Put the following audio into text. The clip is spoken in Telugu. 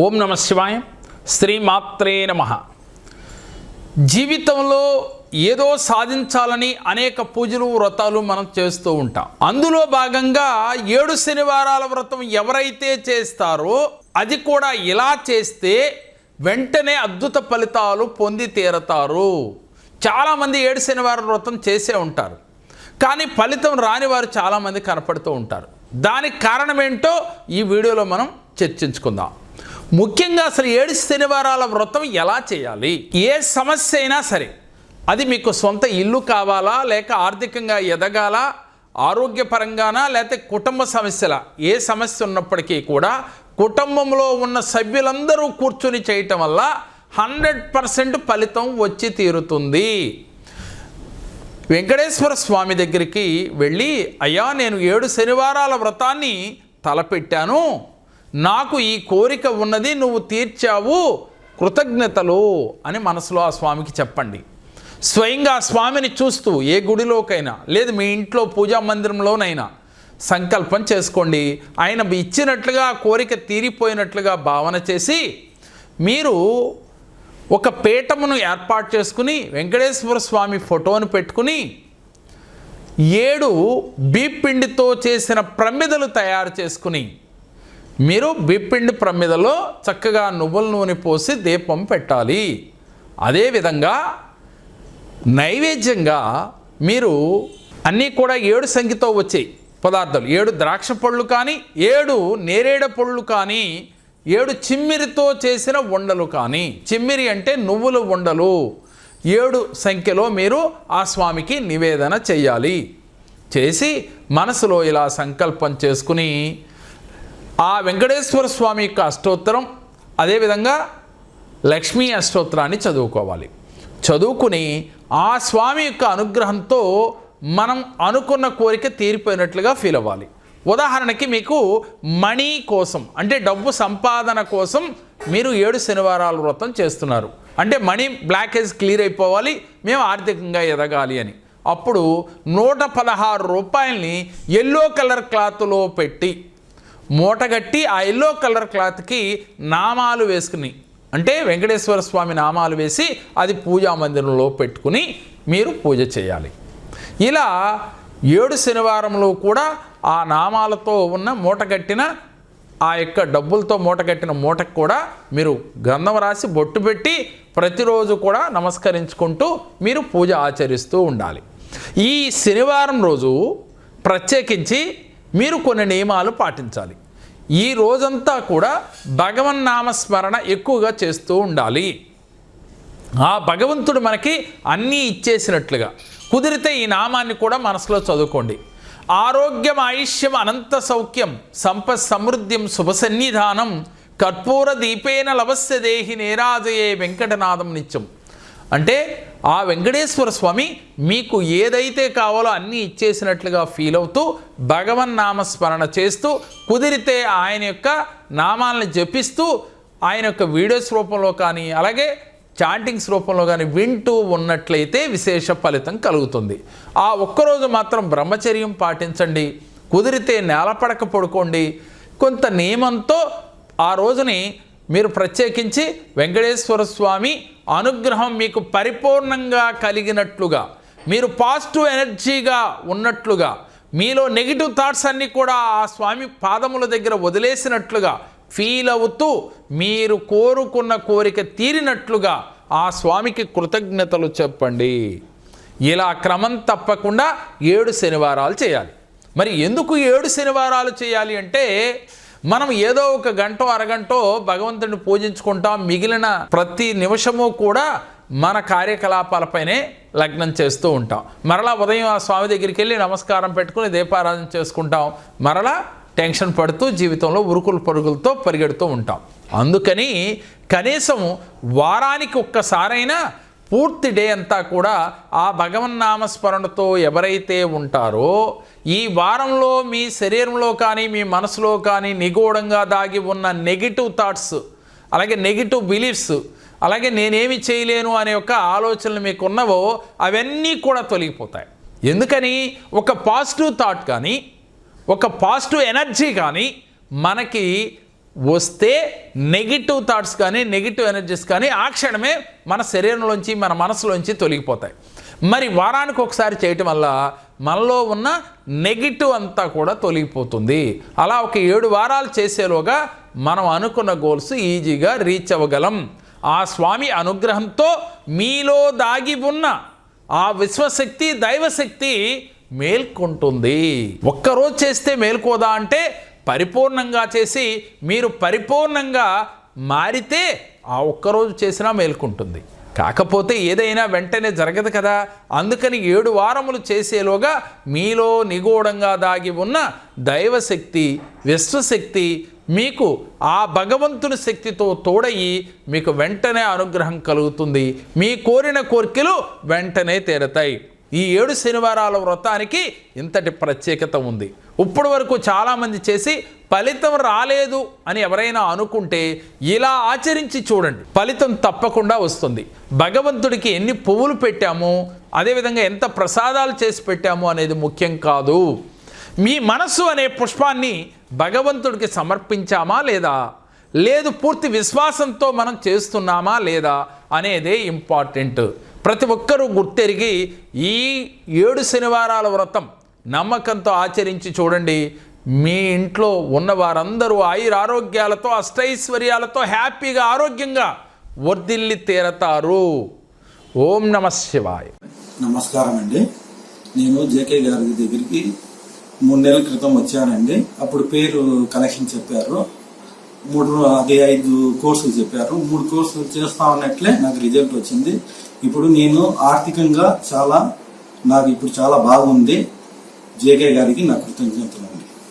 ఓం నమ శివాయ. శ్రీమాత్రే నమ. జీవితంలో ఏదో సాధించాలని అనేక పూజలు వ్రతాలు మనం చేస్తూ ఉంటాం. అందులో భాగంగా ఏడు శనివారాల వ్రతం ఎవరైతే చేస్తారో అది కూడా ఇలా చేస్తే వెంటనే అద్భుత ఫలితాలు పొంది తీరతారు. చాలామంది ఏడు శనివారం వ్రతం చేసే ఉంటారు. కానీ ఫలితం రాని వారు చాలామంది కనపడుతూ ఉంటారు. దానికి కారణం ఏంటో ఈ వీడియోలో మనం చర్చించుకుందాం. ముఖ్యంగా అసలు ఏడు శనివారాల వ్రతం ఎలా చేయాలి? ఏ సమస్య అయినా సరే అది మీకు సొంత ఇల్లు కావాలా లేక ఆర్థికంగా ఎదగాల ఆరోగ్యపరంగానా లేకపోతే కుటుంబ సమస్యల? ఏ సమస్య ఉన్నప్పటికీ కూడా కుటుంబంలో ఉన్న సభ్యులందరూ కూర్చుని చేయటం వల్ల హండ్రెడ్ పర్సెంట్ ఫలితం వచ్చి తీరుతుంది. వెంకటేశ్వర స్వామి దగ్గరికి వెళ్ళి అయ్యా నేను ఏడు శనివారాల వ్రతాన్ని తలపెట్టాను. నాకు ఈ కోరిక ఉన్నది నువ్వు తీర్చావు కృతజ్ఞతలు అని మనసులో ఆ స్వామికి చెప్పండి. స్వయంగా ఆ స్వామిని చూస్తూ ఏ గుడిలోకైనా లేదు మీ ఇంట్లో పూజా మందిరంలోనైనా సంకల్పం చేసుకోండి. ఆయన ఇచ్చినట్లుగా కోరిక తీరిపోయినట్లుగా భావన చేసి మీరు ఒక పీఠమును ఏర్పాటు చేసుకుని వెంకటేశ్వర స్వామి ఫోటోను పెట్టుకుని ఏడు బీపిండితో చేసిన ప్రమిదలు తయారు చేసుకుని మీరు బిప్పిండి ప్రమిదలో చక్కగా నువ్వుల నూనె పోసి దీపం పెట్టాలి. అదేవిధంగా నైవేద్యంగా మీరు అన్నీ కూడా ఏడు సంఖ్యతో వచ్చాయి పదార్థాలు ఏడు ద్రాక్ష పళ్ళు కానీ ఏడు నేరేడ పళ్ళు కానీ ఏడు చిమ్మిరితో చేసిన వండలు కానీ. చిమ్మిరి అంటే నువ్వుల ఉండలు ఏడు సంఖ్యలో మీరు ఆ స్వామికి నివేదన చేయాలి. చేసి మనసులో ఇలా సంకల్పం చేసుకుని ఆ వెంకటేశ్వర స్వామి యొక్క అష్టోత్తరం అదేవిధంగా లక్ష్మీ అష్టోత్తరాన్ని చదువుకోవాలి. చదువుకుని ఆ స్వామి యొక్క అనుగ్రహంతో మనం అనుకున్న కోరిక తీరిపోయినట్లుగా ఫీల్ అవ్వాలి. ఉదాహరణకి మీకు మనీ కోసం అంటే డబ్బు సంపాదన కోసం మీరు ఏడు శనివారాల వ్రతం చేస్తున్నారు. అంటే మనీ బ్లాకేజ్ క్లియర్ అయిపోవాలి మేము ఆర్థికంగా ఎదగాలి అని. అప్పుడు నూట పదహారు రూపాయల్ని ఎల్లో కలర్ క్లాత్లో పెట్టి మూటగట్టి ఆ ఎల్లో కలర్ క్లాత్కి నామాలు వేసుకుని అంటే వెంకటేశ్వర స్వామి నామాలు వేసి అది పూజా మందిరంలో పెట్టుకుని మీరు పూజ చేయాలి. ఇలా ఏడు శనివారంలో కూడా ఆ నామాలతో ఉన్న మూటగట్టిన ఆ యొక్క డబ్బులతో మూటగట్టిన మూటకు కూడా మీరు గంధం రాసి బొట్టు పెట్టి ప్రతిరోజు కూడా నమస్కరించుకుంటూ మీరు పూజ ఆచరిస్తూ ఉండాలి. ఈ శనివారం రోజు ప్రత్యేకించి మీరు కొన్ని నియమాలు పాటించాలి. ఈ రోజంతా కూడా భగవన్నామస్మరణ ఎక్కువగా చేస్తూ ఉండాలి. ఆ భగవంతుడు మనకి అన్నీ ఇచ్చేసినట్లుగా. కుదిరితే ఈ నామాన్ని కూడా మనసులో చదువుకోండి. ఆరోగ్యం ఆయుష్యం అనంత సౌఖ్యం సంప సమృద్ధ్యం శుభ సన్నిధానం కర్పూర దీపేన లవస్య దేహి నేరాజయే వెంకటనాథం నిత్యం. అంటే ఆ వెంకటేశ్వర స్వామి మీకు ఏదైతే కావాలో అన్నీ ఇచ్చేసినట్లుగా ఫీల్ అవుతూ భగవన్ నామస్మరణ చేస్తూ కుదిరితే ఆయన యొక్క నామాలను జపిస్తూ ఆయన యొక్క వీడియోస్ రూపంలో కానీ అలాగే చాంటింగ్స్ రూపంలో కానీ వింటూ ఉన్నట్లయితే విశేష ఫలితం కలుగుతుంది. ఆ ఒక్కరోజు మాత్రం బ్రహ్మచర్యం పాటించండి. కుదిరితే నేలపడక పడుకోండి. కొంత నియమంతో ఆ రోజుని మీరు ప్రత్యేకించి వెంకటేశ్వర స్వామి అనుగ్రహం మీకు పరిపూర్ణంగా కలిగినట్లుగా మీరు పాజిటివ్ ఎనర్జీగా ఉన్నట్లుగా మీలో నెగిటివ్ థాట్స్ అన్నీ కూడా ఆ స్వామి పాదముల దగ్గర వదిలేసినట్లుగా ఫీల్ అవుతూ మీరు కోరుకున్న కోరిక తీరినట్లుగా ఆ స్వామికి కృతజ్ఞతలు చెప్పండి. ఇలా క్రమం తప్పకుండా ఏడు శనివారాలు చేయాలి. మరి ఎందుకు ఏడు శనివారాలు చేయాలి అంటే మనం ఏదో ఒక గంట అరగంటో భగవంతుడిని పూజించుకుంటాం. మిగిలిన ప్రతి నిమిషము కూడా మన కార్యకలాపాలపైనే లగ్నం చేస్తూ ఉంటాం. మరలా ఉదయం ఆ స్వామి దగ్గరికి వెళ్ళి నమస్కారం పెట్టుకుని దీపారాధన చేసుకుంటాం. మరలా టెన్షన్ పడుతూ జీవితంలో ఉరుకులు పరుగులతో పరిగెడుతూ ఉంటాం. అందుకని కనీసం వారానికి ఒక్కసారైనా పూర్తి డే అంతా కూడా ఆ భగవన్నామస్మరణతో ఎవరైతే ఉంటారో ఈ వారంలో మీ శరీరంలో కానీ మీ మనసులో కానీ నిగూఢంగా దాగి ఉన్న నెగిటివ్ థాట్స్ అలాగే నెగిటివ్ బిలీఫ్స్ అలాగే నేనేమి చేయలేను అనే ఒక ఆలోచనలు మీకు ఉన్నవో అవన్నీ కూడా తొలగిపోతాయి. ఎందుకని? ఒక పాజిటివ్ థాట్ కానీ ఒక పాజిటివ్ ఎనర్జీ కానీ మనకి వస్తే నెగిటివ్ థాట్స్ కానీ నెగిటివ్ ఎనర్జీస్ కానీ ఆ క్షణమే మన శరీరంలోంచి మన మనసులోంచి తొలగిపోతాయి. మరి వారానికి ఒకసారి చేయటం వల్ల మనలో ఉన్న నెగిటివ్ అంతా కూడా తొలగిపోతుంది. అలా ఒక ఏడు వారాలు చేసేలోగా మనం అనుకున్న గోల్స్ ఈజీగా రీచ్ అవ్వగలం. ఆ స్వామి అనుగ్రహంతో మీలో దాగి ఉన్న ఆ విశ్వశక్తి దైవశక్తి మేల్కొంటుంది. ఒక్కరోజు చేస్తే మేల్కోదా అంటే పరిపూర్ణంగా చేసి మీరు పరిపూర్ణంగా మారితే ఆ ఒక్కరోజు చేసినా మేల్కొంటుంది. కాకపోతే ఏదైనా వెంటనే జరగదు కదా. అందుకని ఏడు వారములు చేసేలోగా మీలో నిగూఢంగా దాగి ఉన్న దైవశక్తి విశ్వశక్తి మీకు ఆ భగవంతుని శక్తితో తోడయి మీకు వెంటనే అనుగ్రహం కలుగుతుంది. మీ కోరిన కోరికలు వెంటనే తీరతాయి. ఈ ఏడు శనివారాల వ్రతానికి ఇంతటి ప్రత్యేకత ఉంది. ఇప్పటి వరకు చాలామంది చేసి ఫలితం రాలేదు అని ఎవరైనా అనుకుంటే ఇలా ఆచరించి చూడండి. ఫలితం తప్పకుండా వస్తుంది. భగవంతుడికి ఎన్ని పువ్వులు పెట్టాము అదేవిధంగా ఎంత ప్రసాదాలు చేసి పెట్టాము అనేది ముఖ్యం కాదు. మీ మనస్సు అనే పుష్పాన్ని భగవంతుడికి సమర్పించామా లేదా? లేదు పూర్తి విశ్వాసంతో మనం చేస్తున్నామా లేదా అనేదే ఇంపార్టెంట్. ప్రతి ఒక్కరూ గుర్తెరిగి ఈ ఏడు శనివారాల వ్రతం నమ్మకంతో ఆచరించి చూడండి మీ ఇంట్లో ఉన్న వారందరూ ఆయుర ఆరోగ్యాలతో అష్టైశ్వర్యాలతో హ్యాపీగా ఆరోగ్యంగా వర్ధిల్లి తీరతారు. ఓం నమ శివాయ. నమస్కారం అండి. నేను జేకే గారి దగ్గరికి మూడు నెలల క్రితం వచ్చానండి. అప్పుడు పేరు కలెక్షన్ చెప్పారు. మూడు అదే ఐదు కోర్సులు చెప్పారు. మూడు కోర్సులు చేస్తా ఉన్నట్లే నాకు రిజల్ట్ వచ్చింది. ఇప్పుడు నేను ఆర్థికంగా చాలా నాకు ఇప్పుడు చాలా బాగుంది. జేకే గారికి నా కృతజ్ఞతలు.